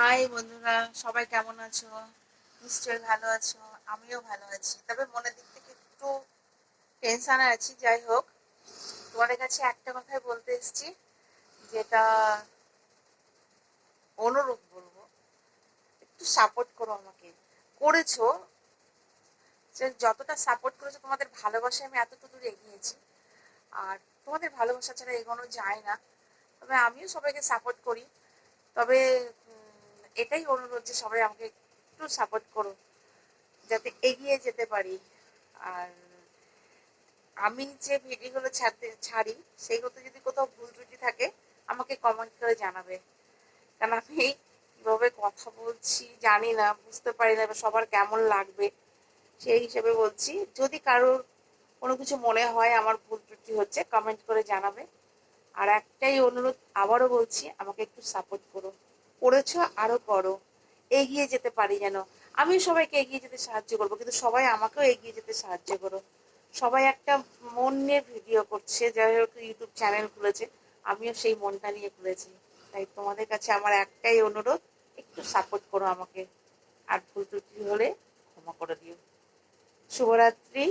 High বন্ধুরা, সবাই কেমন আছো? নিশ্চয়ই ভালো আছো, আমিও ভালো আছি। তবে মনের দিক থেকে একটু টেনশানে আছি, যাই হোক। তোমাদের কাছে একটা কথাই বলতে এসেছি, যেটা অনুরোধ বলব। একটু সাপোর্ট করো আমাকে। করেছ, যে যতটা সাপোর্ট করেছ, তোমাদের ভালোবাসায় আমি এতটুকু দূর এগিয়েছি। আর তোমাদের ভালোবাসা ছাড়া এগোনো যায় না। তবে আমিও সবাইকে সাপোর্ট করি। তবে এটাই অনুরোধ যে সবাই আমাকে একটু সাপোর্ট করো যাতে এগিয়ে যেতে পারি। আর আমি যে ভিডিওগুলো ছাড়তে, ছাড়ি, সেইগুলোতে যদি কোথাও ভুল ত্রুটি থাকে, আমাকে কমেন্ট করে জানাবে। কারণ আমি কীভাবে কথা বলছি জানি না, বুঝতে পারি না, সবার কেমন লাগবে। সেই হিসেবে বলছি, যদি কারোর কোনো কিছু মনে হয়, আমার ভুল ত্রুটি হচ্ছে কমেন্ট করে জানাবে। আর একটাই অনুরোধ, আবারও বলছি, আমাকে একটু সাপোর্ট করো করেছ আরও করো। এগিয়ে যেতে পারি যেন। আমি সবাইকে এগিয়ে যেতে সাহায্য করব, কিন্তু সবাই আমাকেও এগিয়ে যেতে সাহায্য করো। সবাই একটা মন নিয়ে ভিডিও করছে, যাই হোক ইউটিউব চ্যানেল খুলেছে, আমিও সেই মনটা নিয়ে খুলেছি। তাই তোমাদের কাছে আমার একটাই অনুরোধ, একটু সাপোর্ট করো আমাকে। আর ভুল ত্রুটি হলে ক্ষমা করে দিও। শুভরাত্রি।